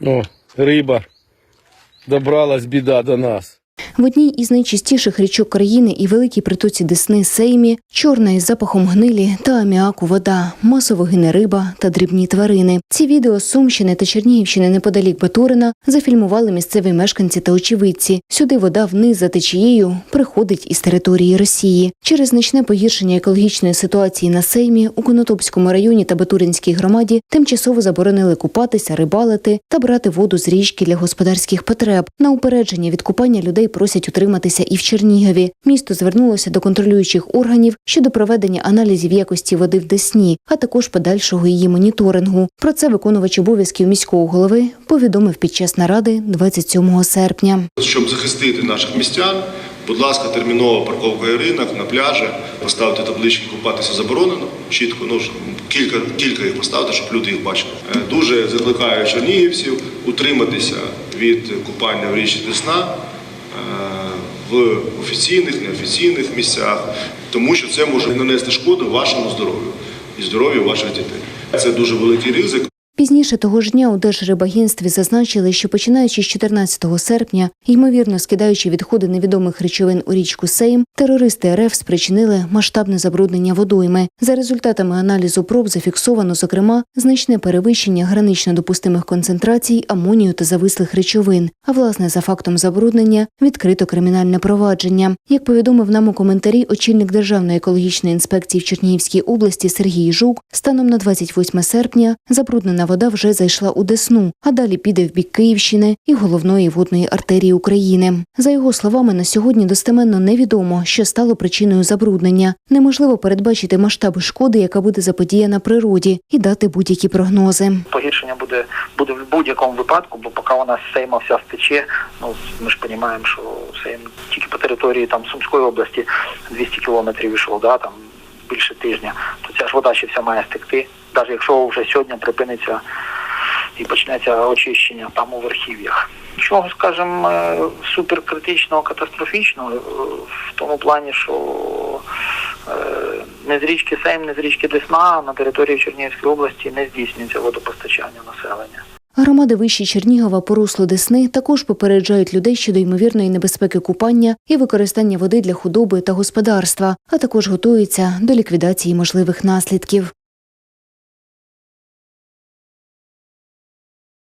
О, риба. Добралась біда до нас. В одній із найчистіших річок країни і великій притоці Десни Сеймі чорна із запахом гнилі та аміаку вода, масово гине риба та дрібні тварини. Ці відео з Сумщини та Чернігівщини неподалік Батурина зафільмували місцеві мешканці та очевидці. Сюди вода вниз за течією приходить із території Росії. Через значне погіршення екологічної ситуації на Сеймі у Конотопському районі та Батуринській громаді тимчасово заборонили купатися, рибалити та брати воду з річки для господарських потреб. На упередження від купання людей просять утриматися і в Чернігові. Місто звернулося до контролюючих органів щодо проведення аналізів якості води в Десні, а також подальшого її моніторингу. Про це виконувач обов'язків міського голови повідомив під час наради 27 серпня. Щоб захистити наших містян, будь ласка, терміново парковка ринок на пляжі, поставити таблички купатися заборонено. Чітко, ну кілька, кілька їх поставити, щоб люди їх бачили. Е, Дуже закликаю чернігівців утриматися від купання в річці Десна в офіційних, неофіційних місцях, тому що це може нанести шкоду вашому здоров'ю і здоров'ю ваших дітей. Це дуже великий ризик. Пізніше того ж дня у Держрибагентстві зазначили, що починаючи з 14 серпня, ймовірно скидаючи відходи невідомих речовин у річку Сейм, терористи РФ спричинили масштабне забруднення водойми. За результатами аналізу проб зафіксовано, зокрема, значне перевищення гранично допустимих концентрацій амонію та завислих речовин. А власне за фактом забруднення відкрито кримінальне провадження. Як повідомив нам у коментарі очільник Державної екологічної інспекції в Чернігівській області Сергій Жук, станом на 28 серпня забруднена вода вже зайшла у Десну, а далі піде в бік Київщини і головної водної артерії України. За його словами, на сьогодні достеменно невідомо, що стало причиною забруднення. Неможливо передбачити масштаби шкоди, яка буде заподіяна природі, і дати будь-які прогнози. погіршення буде буде в будь-якому випадку, бо поки у нас Сейма вся стече, ну ми ж розуміємо, що Сейм тільки по території там Сумської області 200 кілометрів йшов, да, там більше тижня, то ця ж вода ще вся має стекти. Навіть якщо вже сьогодні припиниться і почнеться очищення там у верхів'ях. Нічого, скажімо, е, суперкритичного, катастрофічного е, в тому плані, що е, не з річки Сейм, не з річки Десна на території Чернігівської області не здійснюється водопостачання населення. Громади вищі Чернігова по Десни також попереджають людей щодо ймовірної небезпеки купання і використання води для худоби та господарства, а також готуються до ліквідації можливих наслідків.